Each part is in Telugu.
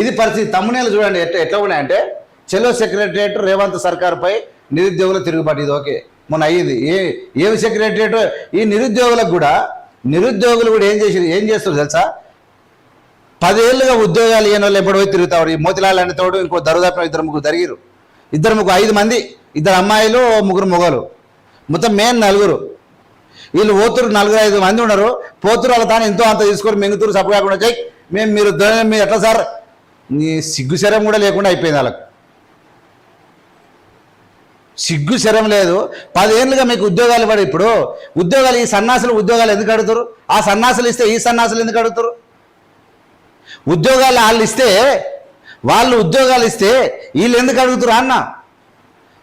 ఇది పరిస్థితి తమ్మునేలు చూడండి ఎట్లా ఎట్లా ఉన్నాయంటే చెలో సెక్రటరియట్ రేవంత్ సర్కార్పై నిరుద్యోగుల తిరుగుబాటు ఇది ఓకే మొన్న అయ్యింది. ఏ ఏమి సెక్రటరియట్? ఈ నిరుద్యోగులకు కూడా నిరుద్యోగులు కూడా ఏం చేసి ఏం చేస్తారు తెలుసా? పదేళ్ళుగా ఉద్యోగాలు ఇవ్వని వాళ్ళు ఎప్పుడు పోయి తిరుగుతాడు ఈ మోతిలాల్ అనే తోడు ఇంకో దరుదాపు ఇద్దరు ముగ్గురు జరిగిరు ఇద్దరు ముగ్గురు ఐదు మంది ఇద్దరు అమ్మాయిలు ముగ్గురు మొగలు. మొత్తం మెయిన్ నలుగురు. వీళ్ళు పోతురు నలుగురు ఐదు మంది ఉన్నారు. పోతురు వాళ్ళ తాను ఎంతో అంత తీసుకొని మెంగుతురు సప్పు కాకుండా మేము మీరు మీరు ఎట్లా సార్? నీ సిగ్గు కూడా లేకుండా అయిపోయింది వాళ్ళకు. సిగ్గు శరం లేదు. పదేళ్ళుగా మీకు ఉద్యోగాలు పడి ఇప్పుడు ఉద్యోగాలు ఈ సన్నాసులు ఉద్యోగాలు ఎందుకు అడుగుతారు? ఆ సన్నాసులు ఇస్తే ఈ సన్నాసులు ఎందుకు అడుగుతారు? ఉద్యోగాలు వాళ్ళు ఇస్తే వాళ్ళు ఉద్యోగాలు ఇస్తే వీళ్ళు ఎందుకు అడుగుతారు అన్న?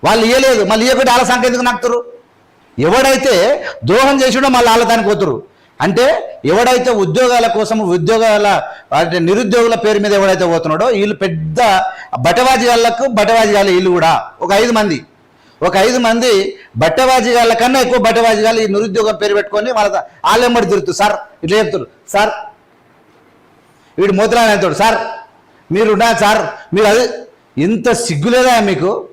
వాళ్ళు ఇవ్వలేదు మళ్ళీ ఇవ్వకుండా వాళ్ళ సంఖ్య ఎందుకు నాకుతారు ఎవడైతే ద్రోహం చేసిడో మళ్ళీ వాళ్ళ దానికి పోతురు. అంటే ఎవడైతే ఉద్యోగాల కోసం ఉద్యోగాల అంటే నిరుద్యోగుల పేరు మీద ఎవడైతే పోతున్నాడో వీళ్ళు పెద్ద బటవాజిగాళ్ళకు బటవాజిగాళ్ళు వీళ్ళు కూడా. ఒక ఐదు మంది. ఒక ఐదు మంది బట్టవాజిగాళ్ళ కన్నా ఎక్కువ బట్టవాజిగాళ్ళు ఈ నిరుద్యోగం పేరు పెట్టుకొని వాళ్ళ ఆలెంబడి తిరుగుతారు సార్ ఇట్లా చెప్తారు సార్ వీడు మోతిరాని అవుతాడు సార్ మీరు సార్ మీరు అది ఇంత సిగ్గులేదా మీకు?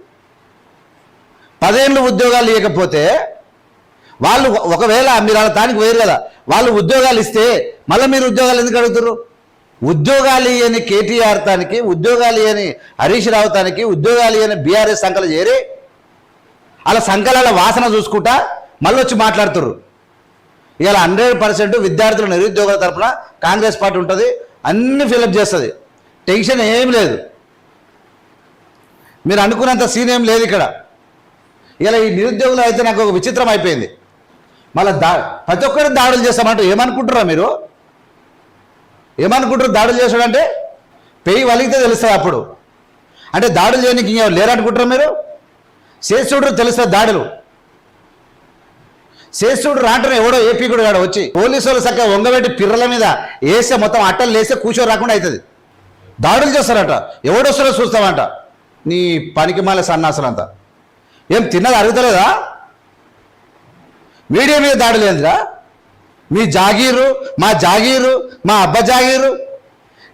పదేళ్ళు ఉద్యోగాలు ఇవ్వకపోతే వాళ్ళు ఒకవేళ మీరు అలా దానికి వేరు కదా వాళ్ళు ఉద్యోగాలు ఇస్తే మళ్ళీ మీరు ఉద్యోగాలు ఎందుకు అడుగుతారు ఉద్యోగాలు ఇయని కేటీఆర్ తానికి ఉద్యోగాలు ఇయని హరీష్ రావు తానికి ఉద్యోగాలు ఇయని బీఆర్ఎస్ సంఖలు చేరి? అలా సంఖలాల వాసన చూసుకుంటా మళ్ళీ వచ్చి మాట్లాడుతుర్రు. ఇవాళ హండ్రెడ్ పర్సెంట్ విద్యార్థుల నిరుద్యోగుల తరపున కాంగ్రెస్ పార్టీ ఉంటుంది అన్ని ఫిలప్ చేస్తుంది. టెన్షన్ ఏం లేదు. మీరు అనుకున్నంత సీన్ ఏం లేదు ఇక్కడ. ఇలా ఈ నిరుద్యోగులు అయితే నాకు ఒక విచిత్రం అయిపోయింది. మళ్ళీ దా ప్రతి ఒక్కరు దాడులు చేస్తామంటే ఏమనుకుంటారా మీరు? ఏమనుకుంటారు దాడులు చేసాడంటే పెయి వలిగితే తెలుస్తుంది అప్పుడు. అంటే దాడులు చేయడానికి ఇంకేం లేరనుకుంటారా మీరు? శేషుడు తెలుస్తుంది దాడులు. శేషుడు రాంటనే ఎవడో ఏపీ కూడా కాడ వచ్చి పోలీసు వాళ్ళు చక్కగా వంగబెట్టి పిర్రల మీద వేస్తే మొత్తం అట్టలు వేస్తే కూర్చో రాకుండా అవుతుంది దాడులు చేస్తారట. ఎవడొస్తారో చూస్తామంట. నీ పనికి మాల సన్నాసులంతా. ఏం తిన్నది అరుగుతలేదా? మీడియా మీద దాడి లేదురా మీ జాగీరు మా జాగీరు మా అబ్బ జాగీరు.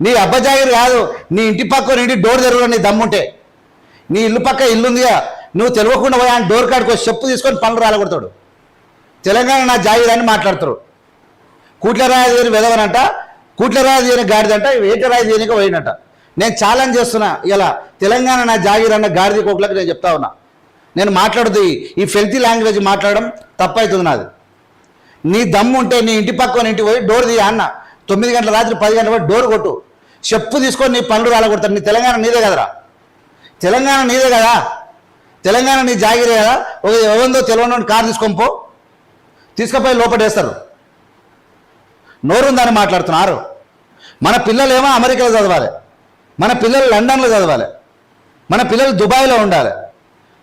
నీ అబ్బ జాగీరు కాదు నీ ఇంటి పక్క ఇంటి డోర్ తెరవడం నీ దమ్ముంటే. నీ ఇల్లు పక్క ఇల్లుందిగా. నువ్వు తెలియకుండా పోయి ఆయన డోర్ కాడికి చెప్పు తీసుకొని పనులు రాలగొడతాడు. తెలంగాణ నా జాగీర్ అని మాట్లాడతారు కూట్లరాజు దేని వెదవనంట కూట్లరాజు దేని గాడిదంట వేటరాజు దేనికి పోయినట. నేను ఛాలెంజ్ చేస్తున్నా ఇలా తెలంగాణ నా జాగీర్ అన్న గాడిద కోట్లకు నేను చెప్తా ఉన్నా. నేను మాట్లాడదు ఈ ఫెల్తీ లాంగ్వేజ్ మాట్లాడడం తప్పవుతుంది నాది. నీ దమ్ము ఉంటే నీ ఇంటి పక్కన ఇంటి పోయి డోర్ తీయ అన్న. తొమ్మిది గంటల రాత్రి పది గంటల పోయి డోర్ కొట్టు. చెప్పు తీసుకొని నీ పనులు రాలగొడతారు. నీ తెలంగాణ నీదే కదరా? తెలంగాణ నీదే కదా? తెలంగాణ నీ జాగిరే కదా? ఒక తెలియని కారు తీసుకొని పో. తీసుకుపోయి లోపడేస్తారు నోరుందని మాట్లాడుతున్నారు. మన పిల్లలు ఏమో అమెరికాలో చదవాలి. మన పిల్లలు లండన్లో చదవాలి. మన పిల్లలు దుబాయ్లో ఉండాలి.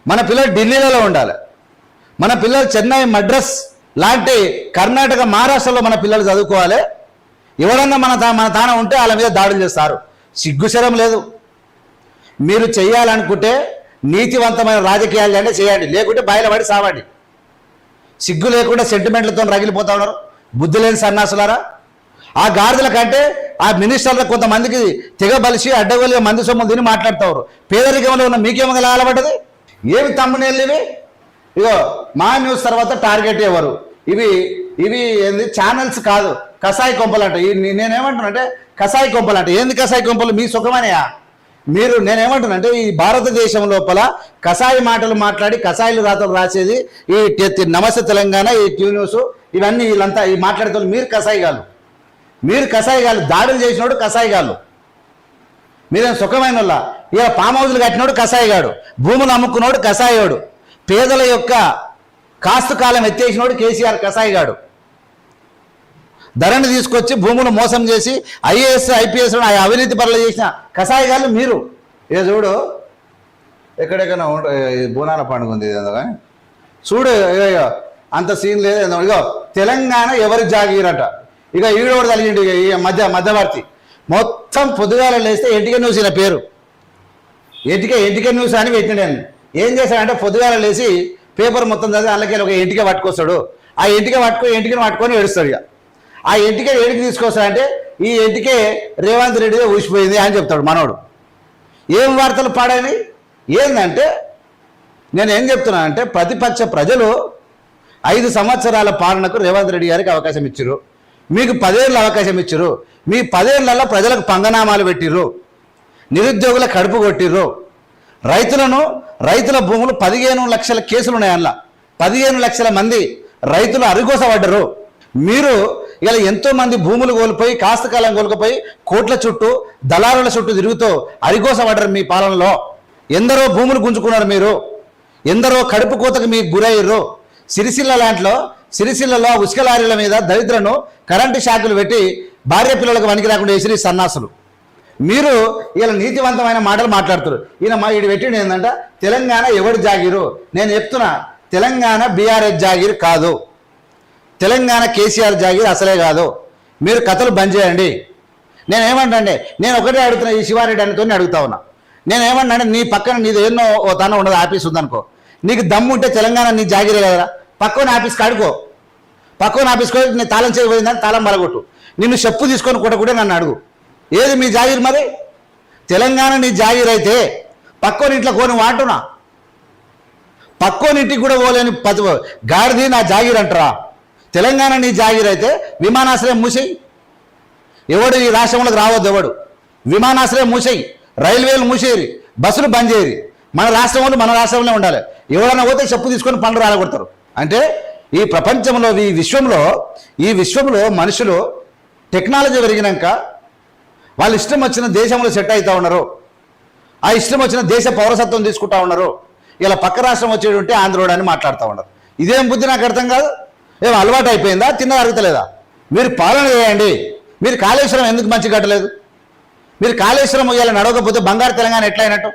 మన పిల్లలు ఢిల్లీలలో ఉండాలి. మన పిల్లలు చెన్నై మద్రాస్ లాంటి కర్ణాటక మహారాష్ట్రలో మన పిల్లలు చదువుకోవాలి. ఎవరన్నా మన తా మన తాన ఉంటే వాళ్ళ మీద దాడులు చేస్తారు. సిగ్గుశరం లేదు. మీరు చేయాలనుకుంటే నీతివంతమైన రాజకీయాలు అంటే చేయండి. లేకుంటే బయలుపడి సావండి. సిగ్గు లేకుండా సెంటిమెంట్లతో రగిలిపోతా ఉన్నారు. బుద్ధి లేని సన్నాసులారా. ఆ గాడిదల కంటే ఆ మినిస్టర్ల కొంతమందికి తెగ బలిసి అడ్డగోలుగా మంది సొమ్ములు తిని మాట్లాడుతారు పేదరికంలో ఉన్న మీకేమో అలబడ్డది ఏమి తమ్మునేళ్ళు ఇవి ఇగో మా న్యూస్ తర్వాత టార్గెట్ ఎవరు? ఇవి ఇవి ఏంది? ఛానల్స్ కాదు. కషాయి కొంపలు అంట ఈ నేనేమంటున్నానంటే కషాయి కొంపలు అంట ఏంది కషాయి కొంపలు? మీ సుఖమనేయా? మీరు నేనేమంటున్నానంటే ఈ భారతదేశం లోపల కషాయి మాటలు మాట్లాడి కషాయిలు రాతలు రాసేది ఈ నమస్తే తెలంగాణ ఈ ట్యూ న్యూస్ ఇవన్నీ వీళ్ళంతా ఈ మాట్లాడే మీరు కసాయిగాళ్ళు మీరు కసాయిగాళ్ళు దాడులు చేసినోడు గాలు మీరేం సుఖమైన వాళ్ళ? ఇలా పామ్ హౌజులు కట్టినోడు కషాయగాడు భూములు అమ్ముకున్నోడు కసాయోడు పేదల యొక్క కాస్తు కాలం ఎత్తేసినోడు కేసీఆర్ కసాయిగాడు. ధరని తీసుకొచ్చి భూములు మోసం చేసి ఐఏఎస్ ఐపీఎస్ అవినీతి పనులు చేసిన కషాయగాళ్ళు మీరు. ఇక చూడు ఎక్కడెక్కడ బోనాల పండుగ ఉంది కానీ. చూడు అంత సీన్ లేదు ఇగో తెలంగాణ ఎవరి జాగీరట? ఇక ఈడోడు తల్లి ఇక మధ్య మధ్యవర్తి. మొత్తం పొద్దుగాల లేస్తే ఎంటిక న్యూస్ పేరు. ఎటుక ఎంటిక న్యూస్ అని పెట్టినాడు ఏం చేశాడంటే పొద్దుగాల లేచి పేపర్ మొత్తం చదివి అందుకే ఒక ఎంటిక పట్టుకొస్తాడు. ఆ ఎంటిక పట్టుకొని ఎంటికను పట్టుకొని ఏడుస్తాడు ఇక. ఆ ఎంటిక ఏడికి తీసుకొస్తాడంటే ఈ ఇంటికే రేవంత్ రెడ్డి ఊసిపోయింది అని చెప్తాడు మనోడు. ఏం వార్తలు పాడని ఏందంటే నేను ఏం చెప్తున్నానంటే ప్రతిపక్ష ప్రజలు ఐదు సంవత్సరాల పాలనకు రేవంత్ రెడ్డి గారికి అవకాశం ఇచ్చారు మీకు పదేళ్ళు అవకాశం ఇచ్చారు మీ పదేళ్ళలో ప్రజలకు పంగనామాలు పెట్టిర్రు. నిరుద్యోగుల కడుపు కొట్టిర్రు. రైతులను రైతుల భూములు పదిహేను లక్షల కేసులు ఉన్నాయి అందులో పదిహేను లక్షల మంది రైతులు అరిగోసపడ్డరు. మీరు ఇలా ఎంతో మంది భూములు కోల్పోయి కాస్త కాలం కోల్పోయి కోట్ల చుట్టూ దళారుల చుట్టూ తిరుగుతూ అరిగోసపడ్డరు మీ పాలనలో. ఎందరో భూములు గుంజుకున్నారు మీరు. ఎందరో కడుపు కోతకు మీకు గురయ్యారు సిరిసిల్ల లాంట్లో సిరిసిల్లలో ఉసుక లారీల మీద దరిద్రను కరెంటు షాకులు పెట్టి భార్య పిల్లలకు వనికి రాకుండా వేసి సన్నాసులు. మీరు ఇలా నీతివంతమైన మాటలు మాట్లాడుతారు. ఈయన మా ఇటు పెట్టిండు ఏంటంట తెలంగాణ ఎవడు జాగిరు? నేను చెప్తున్నా తెలంగాణ బీఆర్ఎస్ జాగిర్ కాదు. తెలంగాణ కేసీఆర్ జాగిర్ అసలే కాదు. మీరు కథలు బంద్ చేయండి. నేనేమంటండి నేను ఒకటే అడుగుతున్నా ఈ శివారెడ్డి అనితో అడుగుతా ఉన్నా. నేను నీ పక్కన నీది ఎన్నో ఓ తన ఉండదు ఆఫీస్ ఉందనుకో. నీకు దమ్ము ఉంటే తెలంగాణ నీ జాగిరే కదరా? పక్కన ఆఫీస్ కాడుకో. పక్కన ఆఫీస్ పోయి నేను తాళం చేయబోయిందని తాళం మరగొట్టు నిన్ను చెప్పు తీసుకొని కూడా నన్ను అడుగు. ఏది మీ జాగిర్ మరి? తెలంగాణ నీ జాగిర్ అయితే పక్కోనింట్లో కోని వాంటున్నా. పక్కోనింటికి కూడా పోలేని పది గాడిది నా జాగిర్ అంటారా. తెలంగాణ నీ జాగిర్ అయితే విమానాశ్రయం మూసేయి. ఎవడు ఈ రాష్ట్రంలోకి రావద్దు ఎవడు. విమానాశ్రయం మూసేయి. రైల్వేలు మూసేయరు బస్సులు బంద్ చేయరు మన రాష్ట్రం వాళ్ళు మన రాష్ట్రంలో ఉండాలి. ఎవరైనా పోతే చెప్పు తీసుకొని పనులు రాలగొడతారు. అంటే ఈ ప్రపంచంలో ఈ విశ్వంలో ఈ విశ్వంలో మనుషులు టెక్నాలజీ పెరిగినాక వాళ్ళు ఇష్టం వచ్చిన దేశంలో సెట్ అవుతూ ఉన్నారు. ఆ ఇష్టం వచ్చిన దేశ పౌరసత్వం తీసుకుంటా ఉన్నారు. ఇలా పక్క రాష్ట్రం వచ్చేటువంటి ఆంధ్రోడు అని మాట్లాడుతూ ఉన్నారు. ఇదేం బుద్ధి నాకు అర్థం కాదు? ఏం అలవాటు అయిపోయిందా? తిన్న అరగతలేదా? మీరు పాలన చేయండి. మీరు కాళేశ్వరం ఎందుకు మంచి కట్టలేదు? మీరు కాళేశ్వరం ఇలా నడవకపోతే బంగారు తెలంగాణ ఎట్లయినట్టు?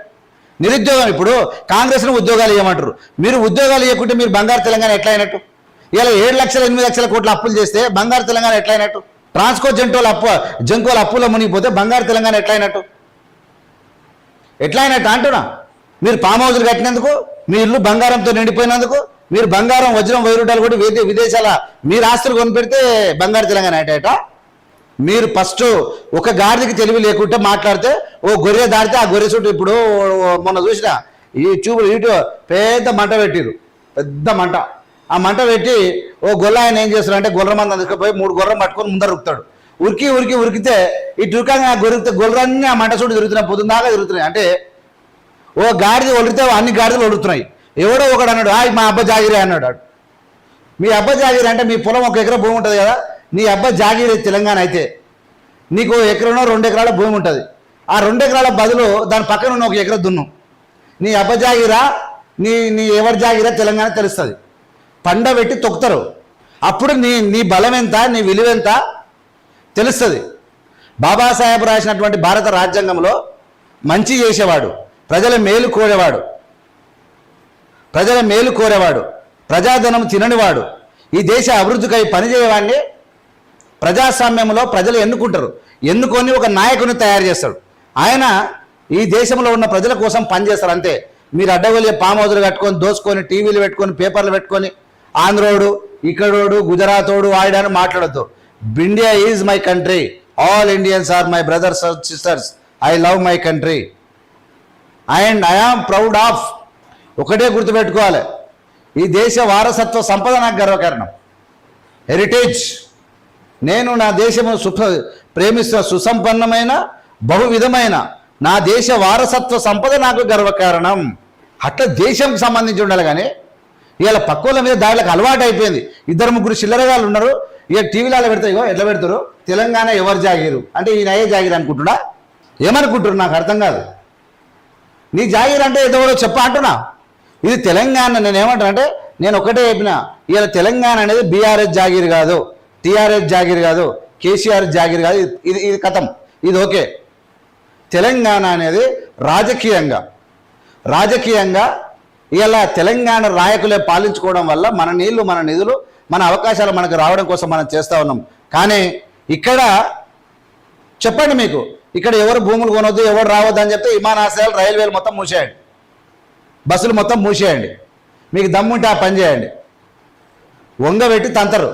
నిరుద్యోగం ఇప్పుడు కాంగ్రెస్ను ఉద్యోగాలు ఇవ్వమంటారు మీరు ఉద్యోగాలు ఇవ్వకుంటే మీరు బంగారు తెలంగాణ ఎట్లయినట్టు? ఇలా ఏడు లక్షల ఎనిమిది లక్షల కోట్ల అప్పులు చేస్తే బంగారు తెలంగాణ ఎట్లయినట్టు? ట్రాన్స్కో జంటోల అప్పు జంకోల అప్పులో మునిగిపోతే బంగారు తెలంగాణ ఎట్లయినట్టు? ఎట్లయినట్టు అంటున్నా? మీరు పామ్ హౌజులు కట్టినందుకు మీ ఇల్లు బంగారంతో నిండిపోయినందుకు మీరు బంగారం వజ్రం వెయ్యి రూపాయలు కూడా విదేశాల మీరు ఆస్తులు కొనిపెడితే బంగారు తెలంగాణ ఏటేట మీరు ఫస్ట్ ఒక గాడిదకి తెలివి లేకుంటే మాట్లాడితే ఓ గొర్రె దాడితే ఆ గొర్రె చుట్టూ ఇప్పుడు మొన్న చూసిన ఈ చూపులు ఇటు పెద్ద మంట పెట్టిరు పెద్ద మంట. ఆ మంట పెట్టి ఓ గొల్ల ఆయన ఏం చేస్తాడు అంటే గొర్రె మంది అందుకుపోయి మూడు గొర్రెం పట్టుకొని ముందర ఉరుకుతాడు ఉరికి ఉరికి ఉరికితే ఈ టురకంగా గొరికితే గొర్రెలన్నీ ఆ మంట చుట్టూ తిరుగుతున్నాయి పొద్దున దాకా తిరుగుతున్నాయి. అంటే ఓ గాడిద ఒలితే అన్ని గాడిదలు ఒలుగుతున్నాయి ఎవడో ఒకడు అన్నాడు ఆ మా అబ్బ జాగిరే అన్నాడు మీ అబ్బ జాగిరి అంటే మీ పొలం ఒక ఎకరా భూమి ఉంటుంది కదా నీ అబ్బ జాగిరి తెలంగాణ అయితే. నీకు ఎకరనో రెండు ఎకరాల భూమి ఉంటుంది. ఆ రెండు ఎకరాల బదులు దాని పక్కన ఉన్న ఒక ఎకరా దున్ను. నీ అబ్బ జాగిరా నీ నీ ఎవరి జాగిరా తెలంగాణ తెలుస్తుంది. పండ పెట్టి తొక్కుతారు. అప్పుడు నీ నీ బలం ఎంత నీ విలువ ఎంత తెలుస్తుంది. బాబాసాహెబ్ రాసినటువంటి భారత రాజ్యాంగంలో మంచి చేసేవాడు ప్రజల మేలు కోరేవాడు ప్రజల మేలు కోరేవాడు ప్రజాధనం తిననివాడు ఈ దేశ అభివృద్ధికై పనిచేయవాడిని ప్రజాస్వామ్యంలో ప్రజలు ఎన్నుకుంటారు. ఎన్నుకొని ఒక నాయకుని తయారు చేస్తాడు ఆయన ఈ దేశంలో ఉన్న ప్రజల కోసం పనిచేస్తారు అంతే. మీరు అడ్డగొలి పామోదులు కట్టుకొని దోసుకొని టీవీలు పెట్టుకొని పేపర్లు పెట్టుకొని ఆంధ్రోడు ఇక్కడోడు గుజరాతోడు వాడని మాట్లాడద్దు. India is my country. All Indians are my brothers sisters. I love my country. And I am proud of. ఒకటే గుర్తుపెట్టుకోవాలి. ఈ దేశ వారసత్వ సంపద నాకు గర్వకారణం. హెరిటేజ్. నేను నా దేశము సుఖ ప్రేమిస్తున్న సుసంపన్నమైన బహువిధమైన నా దేశ వారసత్వ సంపద నాకు గర్వకారణం. అట్లా దేశంకి సంబంధించి ఉండాలి కానీ ఇవాళ పక్కోళ్ళ మీద దాడులకు అలవాటు అయిపోయింది. ఇద్దరు ముగ్గురు చిల్లరగాళ్ళు ఉన్నారు. ఇక టీవీలలో పెడతాయి ఇగో ఎట్లా పెడతారు? తెలంగాణ ఎవరు జాగిరు అంటే ఈయన అయ్యే జాగిరు అనుకుంటున్నా? ఏమనుకుంటున్నారు? నాకు అర్థం కాదు. నీ జాగిర్ అంటే ఏదో చెప్ప అంటున్నా. ఇది తెలంగాణ నేను ఏమంటాను అంటే నేను ఒకటే చెప్పిన. ఇలా తెలంగాణ అనేది బీఆర్ఎస్ జాగిర్ కాదు. టీఆర్ఎస్ జాగిర్ కాదు. కేసీఆర్ జాగిర్ కాదు. ఇది ఇది కథం. ఇది ఓకే. తెలంగాణ అనేది రాజకీయంగా రాజకీయంగా ఇలా తెలంగాణ రాయకులే పాలించుకోవడం వల్ల మన నీళ్ళు మన నిధులు మన అవకాశాలు మనకు రావడం కోసం మనం చేస్తూ ఉన్నాం. కానీ ఇక్కడ చెప్పండి మీకు ఇక్కడ ఎవరు భూములు కొనొద్దు ఎవరు రావద్దు అని చెప్తే విమానాశ్రయాలు రైల్వేలు మొత్తం మూసేయండి. బస్సులు మొత్తం మూసేయండి. మీకు దమ్ముంటే ఆ పని చేయండి. వంగబెట్టి తంతరు.